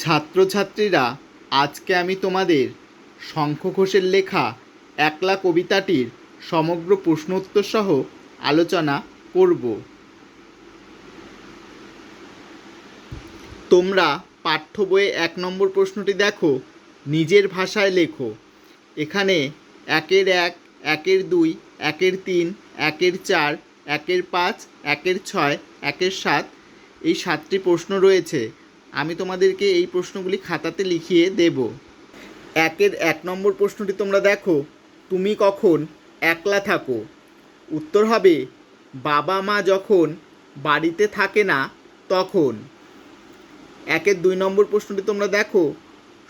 ছাত্রছাত্রীরা, আজকে আমি তোমাদের শঙ্খ ঘোষের লেখা একলা কবিতাটির সমগ্র প্রশ্নোত্তর সহ আলোচনা করব। তোমরা পাঠ্য বইয়ে এক নম্বর প্রশ্নটি দেখো, নিজের ভাষায় লেখো। এখানে একের এক, একের দুই, একের তিন, একের চার, একের পাঁচ, একের ছয়, একের সাত, এই সাতটি প্রশ্ন রয়েছে। আমি তোমাদেরকে এই প্রশ্নগুলি খাতাতে লিখিয়ে দেব। একের এক নম্বর প্রশ্নটি তোমরা দেখো, তুমি কখন একলা থাকো? উত্তর হবে, বাবা মা যখন বাড়িতে থাকে না তখন। একের দুই নম্বর প্রশ্নটি তোমরা দেখো,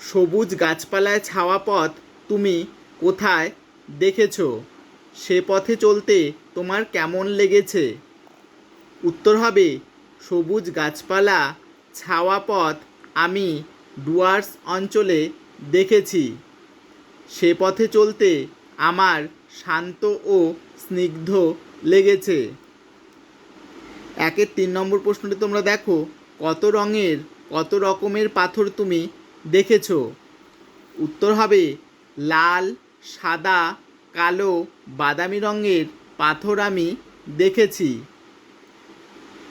সবুজ গাছপালায় ছাওয়া পথ তুমি কোথায় দেখেছ? সে পথে চলতে তোমার কেমন লেগেছে? উত্তর হবে, সবুজ গাছপালা ছাওয়া পথ আমি ডুয়ার্স অঞ্চলে দেখেছি। সে পথে চলতে আমার শান্ত ও স্নিগ্ধ লেগেছে। একের তিন নম্বর প্রশ্নটি তোমরা দেখো, কত রঙের, কত রকমের পাথর তুমি দেখেছ? উত্তর হবে, লাল, সাদা, কালো, বাদামি রঙের পাথর আমি দেখেছি।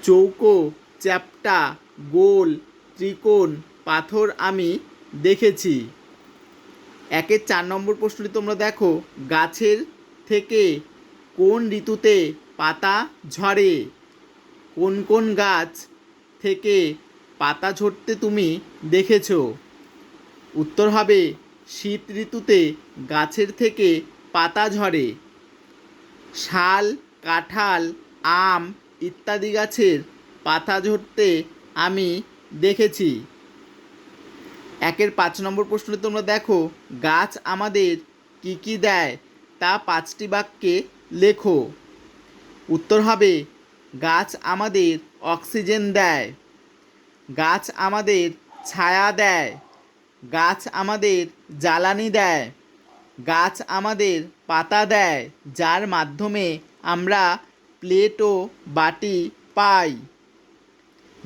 চৌকো চ্যাপ্টা গোল, ত্রিকোণ, পাথর আমি দেখেছি। একের চার নম্বর প্রশ্নটি তোমরা দেখো, গাছের থেকে কোন ঋতুতে পাতা ঝরে? কোন কোন গাছ থেকে পাতা ঝরতে তুমি দেখেছ? উত্তর হবে, শীত ঋতুতে গাছের থেকে পাতা ঝরে। শাল, কাঁঠাল, আম ইত্যাদি গাছের পাতা ঝরতে আমি দেখেছি। একের পাঁচ নম্বর প্রশ্ন তোমরা দেখো, গাছ আমাদের কি কি দেয়? তা পাঁচটি বাক্যে লেখো। উত্তর হবে, গাছ আমাদের অক্সিজেন দেয়। গাছ আমাদের ছায়া দেয়। গাছ আমাদের জ্বালানি দেয়। গাছ আমাদের পাতা দেয়, যার মাধ্যমে আমরা প্লেট ও বাটি পাই।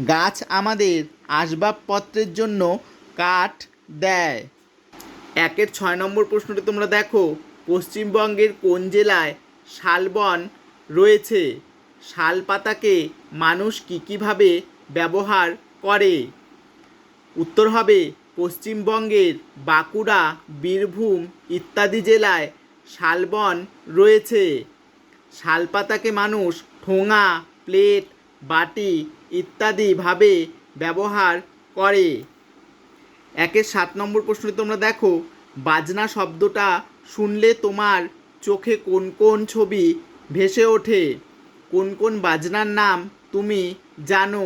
গাছ আমাদের আসবাবপত্রের জন্য কাঠ দেয়। একের ছয় নম্বর প্রশ্নটি তোমরা দেখো। পশ্চিমবঙ্গের কোন জেলায় শালবন রয়েছে? শাল পাতাকে মানুষ কী কীভাবে ব্যবহার করে? উত্তর হবে, পশ্চিমবঙ্গের বাঁকুড়া, বীরভূম ইত্যাদি জেলায় শালবন রয়েছে। শালপাতাকে মানুষ ঠোঙা, প্লেট, বাটি ইত্যাদিভাবে ব্যবহার করে। একের সাত নম্বর প্রশ্নে তোমরা দেখো। বাজনা শব্দটা শুনলে তোমার চোখে কোন কোন ছবি ভেসে ওঠে? কোন কোন বাজনার নাম তুমি জানো?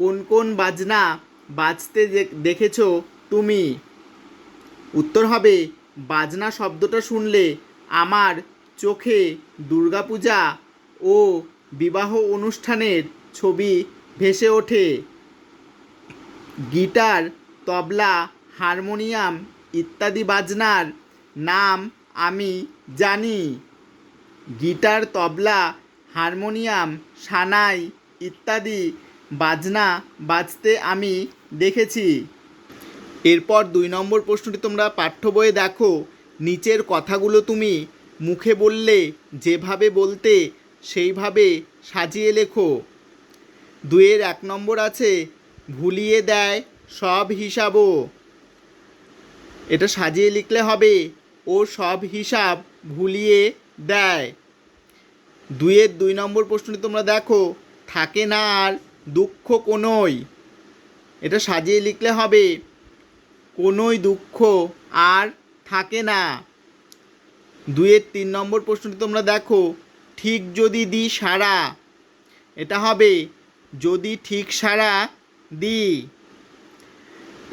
কোন কোন বাজনা বাজতে দেখেছ তুমি? উত্তর হবে, বাজনা শব্দটা শুনলে আমার চোখে দুর্গাপূজা ও বিবাহ অনুষ্ঠানের ছবি ভেসে ওঠে। গিটার, তবলা, হারমোনিয়াম ইত্যাদি বাজনার নাম আমি জানি। গিটার, তবলা, হারমোনিয়াম, সানাই ইত্যাদি বাজনা বাজতে আমি দেখেছি। এরপর দুই নম্বর প্রশ্নটি তোমরা পাঠ্য বইয়ে দেখো। নিচের কথাগুলো তুমি মুখে বললে, যেভাবে বলতে, সেইভাবে সাজিয়ে লেখো। দুয়ের এক নম্বর আছে, ভুলিয়ে দেয় সব হিসাবও। এটা সাজিয়ে লিখলে হবে, ও সব হিসাব ভুলিয়ে দেয়। দুয়ের দুই নম্বর প্রশ্নটি তোমরা দেখো, থাকে না আর দুঃখ কোনোই। এটা সাজিয়ে লিখলে হবে, কোনোই দুঃখ আর থাকে না। দুয়ের তিন নম্বর প্রশ্নটি তোমরা দেখো, ঠিক যদি দিই সারা এটা হবে যদি ঠিক সারা দিই।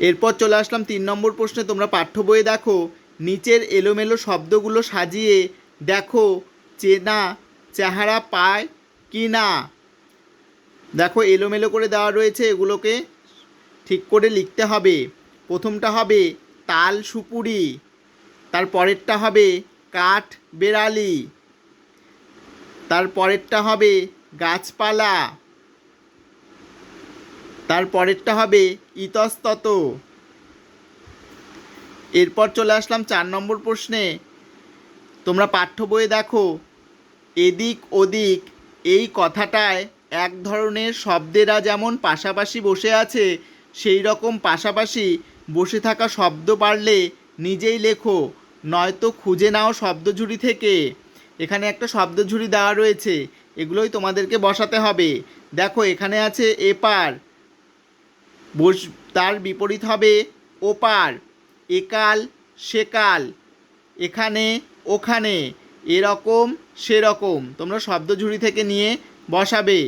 এরপর চলে আসলাম তিন নম্বর প্রশ্নে, তোমরা পাঠ্য বইয়ে দেখো, নিচের এলোমেলো শব্দগুলো সাজিয়ে দেখো, চেনা চেহারা পায় কি না? দেখো, এলোমেলো করে দেওয়া রয়েছে, এগুলোকে ঠিক করে লিখতে হবে। প্রথমটা হবে তাল সুপুরি, তার পরেরটা হবে কাঠ বেড়ালি, তার পরেরটা হবে গাছপালা। তার পরেরটা হবে ইতস্তত। এরপর চলে আসলাম চার নম্বর প্রশ্নে। তোমরা পাঠ্য বইয়ে দেখো, এদিক ওদিক এই কথাটায় এক ধরনের শব্দেরা যেমন পাশাপাশি বসে আছে সেই রকম পাশাপাশি বসে থাকা শব্দ পারলে নিজেই লেখো, নয়তো খুঁজে নাও শব্দঝুড়ি থেকে। এখানে একটা শব্দঝুড়ি দেওয়া রয়েছে, এগুলোই তোমাদেরকে বসাতে হবে। দেখো, এখানে আছে এপার বস তার বিপরীত হবে ওপার, একাল, সেকাল, এখানে, ওখানে, এরকম, সেরকম। তোমরা শব্দঝুড়ি থেকে নিয়ে বসাবে।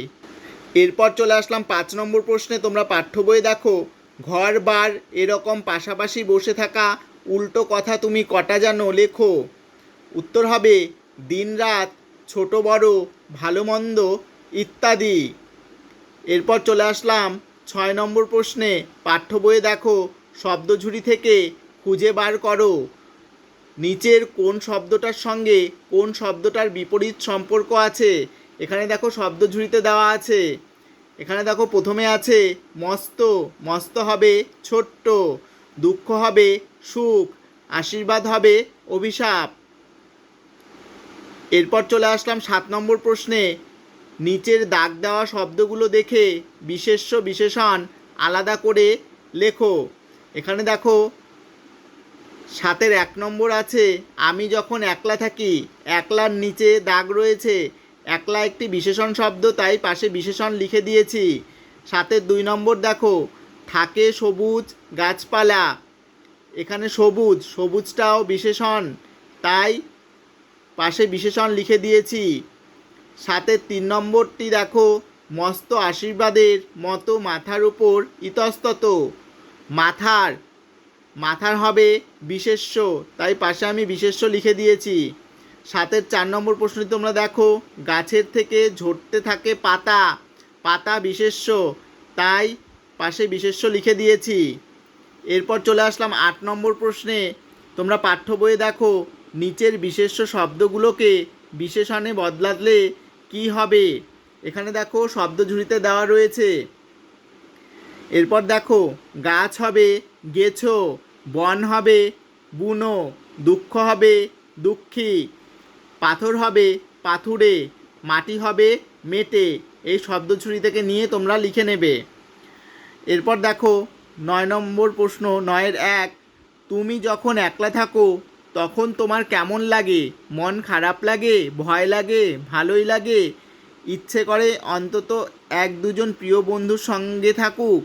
এরপর চলে আসলাম পাঁচ নম্বর প্রশ্নে, তোমরা পাঠ্য বই দেখো। ঘর, বার, এরকম পাশাপাশি বসে থাকা উল্টো কথা তুমি কটা জানো লেখো। উত্তর হবে, দিন রাত, ছোট বড়, ভালো মন্দ, ইত্যাদি। এরপর চলে আসলাম ছয় নম্বর প্রশ্নে পাঠ্য বইয়ে দেখো, শব্দঝুড়ি থেকে খুঁজে বার করো। নিচের কোন শব্দটার সঙ্গে কোন শব্দটার বিপরীত সম্পর্ক আছে? এখানে দেখো শব্দঝুড়িতে দেওয়া আছে। এখানে দেখো প্রথমে আছে, মস্ত মস্ত হবে ছোট্ট, দুঃখ হবে সুখ, আশীর্বাদ হবে অভিশাপ। এরপর চলে আসলাম সাত নম্বর প্রশ্নে নিচের দাগ দেওয়া শব্দগুলো দেখে বিশেষ্য বিশেষণ আলাদা করে লেখো। এখানে দেখো, সাতের এক নম্বর আছে, আমি যখন একলা থাকি, একলার নিচে দাগ রয়েছে, একলা একটি বিশেষণ শব্দ, তাই পাশে বিশেষণ লিখে দিয়েছি। সাতের দুই নম্বর দেখো, থাকে সবুজ গাছপালা, এখানে সবুজ, সবুজটাও বিশেষণ, তাই পাশে বিশেষণ লিখে দিয়েছি। সাতের তিন নম্বরটি দেখো, মস্ত আশীর্বাদের মতো মাথার উপর ইতস্তত। মাথার মাথার হবে বিশেষ্য, তাই পাশে আমি বিশেষ্য লিখে দিয়েছি। সাতের চার নম্বর প্রশ্নটি তোমরা দেখো, গাছের থেকে ঝরতে থাকে পাতা পাতা বিশেষ্য, তাই পাশে বিশেষ্য লিখে দিয়েছি। এরপর চলে আসলাম আট নম্বর প্রশ্নে, তোমরা পাঠ্য বইয়ে দেখো, নিচের বিশেষ্য শব্দগুলোকে বিশেষণে বদলালে কি হবে? এখানে দেখো শব্দঝুড়িতে দেওয়া রয়েছে। এরপর দেখো, গাছ হবে, গেছো, বন হবে, বুনো, দুঃখ হবে, দুঃখী, পাথর হবে, পাথুরে, মাটি হবে, মেটে, এই শব্দছুরি থেকে নিয়ে তোমরা লিখে নেবে। এরপর দেখো, নয় নম্বর প্রশ্ন, নয়ের এক, তুমি যখন একলা থাকো তখন তোমার কেমন লাগে? মন খারাপ লাগে? ভয় লাগে? ভালোই লাগে? ইচ্ছে করে অন্তত এক দুজন প্রিয় বন্ধুর সঙ্গে থাকুক।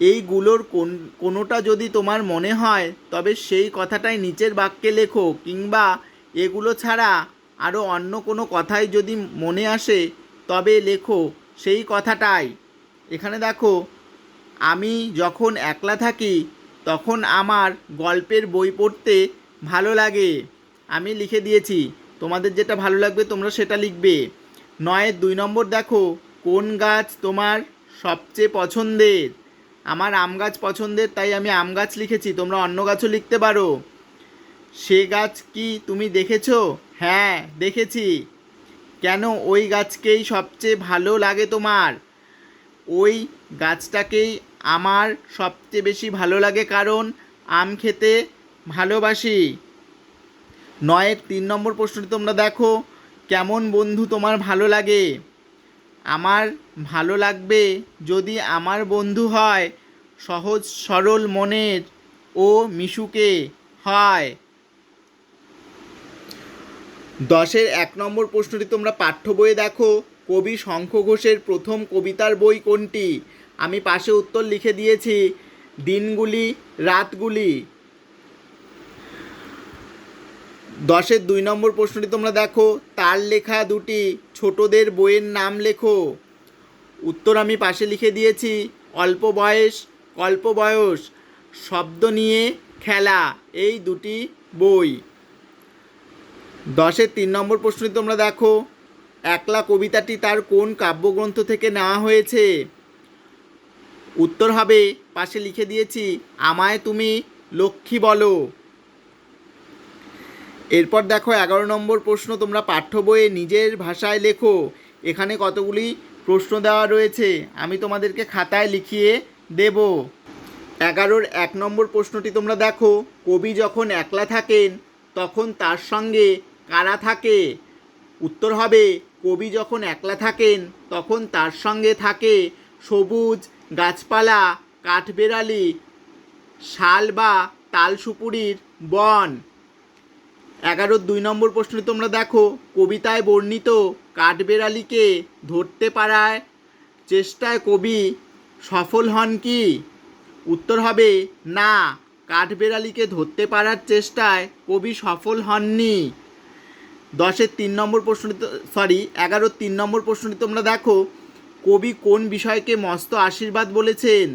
এইগুলোর কোন, কোনোটা যদি তোমার মনে হয়, তবে সেই কথাটাই নিচের বাক্যে লেখো, কিংবা এগুলো ছাড়া আরও অন্য কোনো কথাই যদি মনে আসে, তবে লেখো, সেই কথাটাই। এখানে দেখো, আমি যখন একলা থাকি, তখন আমার গল্পের বই পড়তে ভালো লাগে। আমি লিখে দিয়েছি, তোমাদের যেটা ভালো লাগবে তোমরা সেটা লিখবে। নয়ের দুই নম্বর দেখো, কোন গাছ তোমার সবচেয়ে পছন্দের? আমার আম গাছ পছন্দের, তাই আমি আম গাছ লিখেছি, তোমরা অন্য গাছও লিখতে পারো। সে গাছ কি তুমি দেখেছ? হ্যাঁ দেখেছি। কেন ওই গাছকেই সবচেয়ে ভালো লাগে তোমার? ওই গাছটাকেই আমার সবচেয়ে বেশি ভালো লাগে, কারণ আম খেতে ভালোবাসি। নয়ের তিন নম্বর প্রশ্নটি তোমরা দেখো, কেমন বন্ধু তোমার ভালো লাগে? আমার ভালো লাগবে যদি আমার বন্ধু হয়, সহজ সরল মনের ও মিশুকে হয়। দশের এক নম্বর প্রশ্নটি তোমরা পাঠ্য বইয়ে দেখো, কবি শঙ্খ ঘোষের প্রথম কবিতার বই কোনটি? আমি পাশে উত্তর লিখে দিয়েছি, দিনগুলি, রাতগুলি। দশের দুই নম্বর প্রশ্নটি তোমরা দেখো। তার লেখা দুটি, ছোটদের বইয়ের নাম লেখো। উত্তর আমি পাশে লিখে দিয়েছি, অল্প বয়স অল্প বয়স, শব্দ নিয়ে খেলা, এই দুটি বই। দশের তিন নম্বর প্রশ্নটি তোমরা দেখো, একলা কবিতাটি তার কোন কাব্যগ্রন্থ থেকে নেওয়া হয়েছে? উত্তর হবে, পাশে লিখে দিয়েছি, আমায় তুমি লক্ষ্মী বলো। এরপর দেখো এগারো নম্বর প্রশ্ন, তোমরা পাঠ্য বইয়ে নিজের ভাষায় লেখো। এখানে কতগুলি প্রশ্ন দেওয়া রয়েছে, আমি তোমাদেরকে খাতায় লিখিয়ে দেব। এগারোর এক নম্বর প্রশ্নটি তোমরা দেখো, কবি যখন একলা থাকেন, তখন তার সঙ্গে কারা থাকে? উত্তর হবে, কবি যখন একলা থাকেন, তখন তার সঙ্গে থাকে সবুজ গাছপালা, কাঠবেড়ালি, শাল বা তাল সুপুরির বন। এগারোর দুই নম্বর প্রশ্নে তোমরা দেখো। কবিতায় বর্ণিত কাঠবেড়ালিকে ধরতে পারায় চেষ্টায় কবি সফল হন কি? উত্তর হবে, না, কাঠবেড়ালিকে ধরতে পারার চেষ্টায় কবি সফল হননি। দশের তিন নম্বর প্রশ্নটি সরি এগারোর তিন নম্বর প্রশ্নটি তোমরা দেখো। কবি কোন বিষয়কে মস্ত আশীর্বাদ বলেছেন?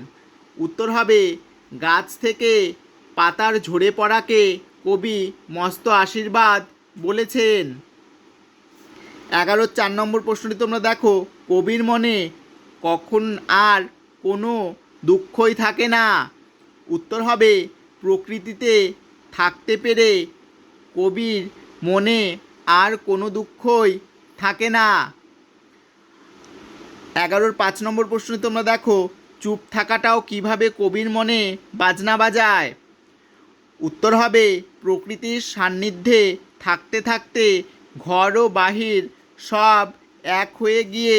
উত্তর হবে, গাছ থেকে পাতার ঝরে পড়াকে কবি মস্ত আশীর্বাদ বলেছেন। এগারোর চার নম্বর প্রশ্নটি তোমরা দেখো, কবির মনে কখন আর কোনো দুঃখই থাকে না। উত্তর হবে, প্রকৃতিতে থাকতে পেরে কবির মনে আর কোনো দুঃখই থাকে না। এগারোর পাঁচ নম্বর প্রশ্ন তোমরা দেখো, চুপ থাকাটাও কীভাবে কবির মনে বাজনা বাজায়? উত্তর হবে প্রকৃতির সান্নিধ্যে থাকতে থাকতে ঘর ও বাহির সব এক হয়ে গিয়ে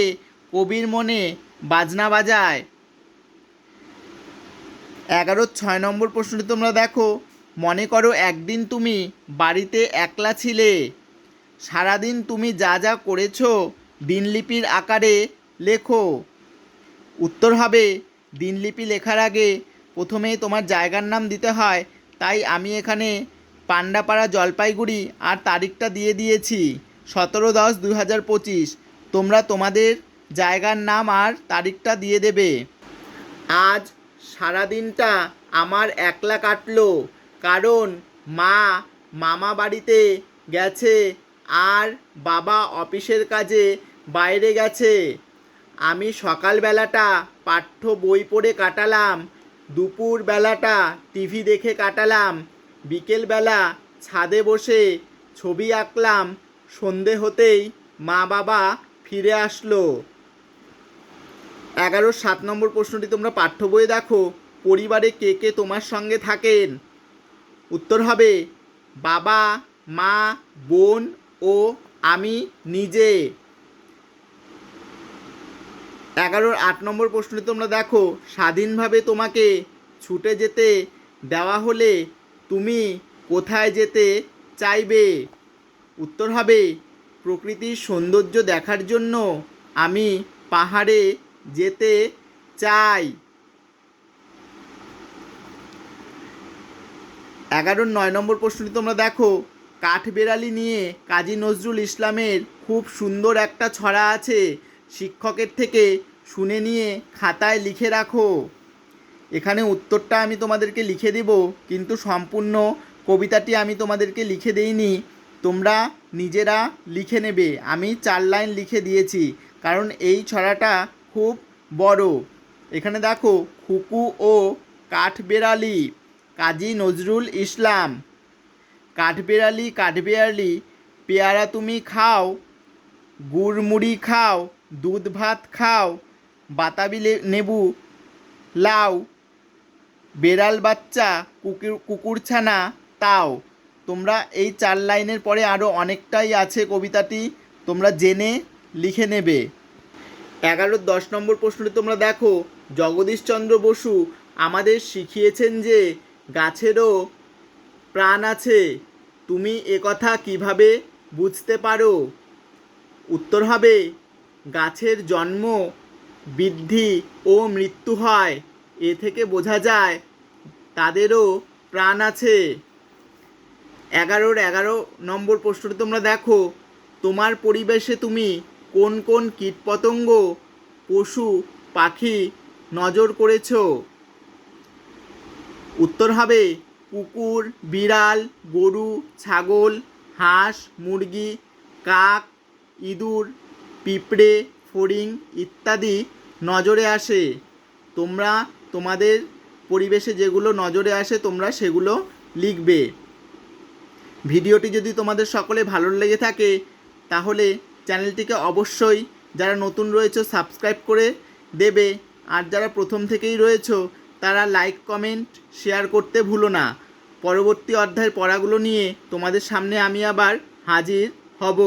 কবির মনে বাজনা বাজায়। এগারোর ছয় নম্বর প্রশ্নটি তোমরা দেখো। মনে করো একদিন তুমি বাড়িতে একলা ছিলে। সারাদিন তুমি যা যা করেছ দিনলিপির আকারে লেখো। উত্তর হবে, দিনলিপি লেখার আগে প্রথমে তোমার জায়গার নাম দিতে হয়। তাই আমি এখানে পান্ডাপাড়া জলপাইগুড়ি আর তারিখটা দিয়ে দিয়েছি, সতেরো দশ দুই হাজার পঁচিশ। তোমরা তোমাদের জায়গার নাম আর তারিখটা দিয়ে দেবে। আজ সারাদিনটা আমার একলা কাটলো, কারণ মা মামা বাড়িতে গেছে আর বাবা অফিসের কাজে বাইরে গেছে। আমি সকালবেলাটা পাঠ্য বই পড়ে কাটালাম দুপুর বেলাটা টিভি দেখে কাটালাম বিকেলবেলা ছাদে বসে ছবি আঁকলাম, সন্ধে হতেই মা বাবা ফিরে আসলো। এগারো সাত নম্বর প্রশ্নটি তোমরা পাঠ্য বইয়ে দেখো, পরিবারে কে কে তোমার সঙ্গে থাকেন? উত্তর হবে, বাবা, মা, বোন ও আমি নিজে। এগারোর আট নম্বর প্রশ্নটি তোমরা দেখো, স্বাধীনভাবে তোমাকে ছুটে যেতে দেওয়া হলে তুমি কোথায় যেতে চাইবে? উত্তর হবে, প্রকৃতির সৌন্দর্য দেখার জন্য আমি পাহাড়ে যেতে চাই। এগারোর নয় নম্বর প্রশ্নটি তোমরা দেখো। কাঠবেড়ালি নিয়ে কাজী নজরুল ইসলামের খুব সুন্দর একটা ছড়া আছে। শিক্ষকের থেকে শুনে নিয়ে খাতায় লিখে রাখো। এখানে উত্তরটা আমি তোমাদেরকে লিখে দেব, কিন্তু সম্পূর্ণ কবিতাটি আমি তোমাদেরকে লিখে দেইনি। তোমরা নিজেরা লিখে নেবে। আমি চার লাইন লিখে দিয়েছি, কারণ এই ছড়াটা খুব বড়। এখানে দেখো, খুকু ও কাঠবেড়ালি, কাজী নজরুল ইসলাম। কাঠবেড়ালি কাঠবেড়ালি পেয়ারা তুমি খাও, গুড়মুড়ি খাও, দুধ ভাত খাও, বাতাবি লে- নেবু, লাউ বেড়াল বাচ্চা, কুকুর, কুকুরছানা, তাও। তোমরা এই চার লাইনের পরে আরও অনেকটাই আছে কবিতাটি, তোমরা জেনে লিখে নেবে। এগারো, দশ নম্বর প্রশ্নটি তোমরা দেখো। জগদীশচন্দ্র বসু আমাদের শিখিয়েছেন যে, গাছেরও প্রাণ আছে, তুমি একথা কীভাবে বুঝতে পারো? উত্তর হবে, গাছের জন্ম, বৃদ্ধি ও মৃত্যু হয়। এ থেকে বোঝা যায়, তাদেরও প্রাণ আছে। এগারোর এগারো নম্বর প্রশ্নটি তোমরা দেখো। তোমার পরিবেশে তুমি কোন কোন কীটপতঙ্গ, পশু, পাখি নজর করেছ? উত্তর হবে কুকুর, বিড়াল, গরু, ছাগল, হাঁস, মুরগি, কাক, ইঁদুর, পিঁপড়ে, ফড়িং ইত্যাদি নজরে আসে। তোমরা তোমাদের পরিবেশে যেগুলো নজরে আসে, তোমরা সেগুলো লিখবে। ভিডিওটি যদি তোমাদের সকলে ভালো লেগে থাকে, তাহলে চ্যানেলটিকে অবশ্যই যারা নতুন রয়েছে, সাবস্ক্রাইব করে দেবে। আর যারা প্রথম থেকেই রয়েছো, তারা লাইক, কমেন্ট, শেয়ার করতে ভুলো না। পরবর্তী অধ্যায়ের পড়াগুলো নিয়ে তোমাদের সামনে আমি আবার হাজির হব।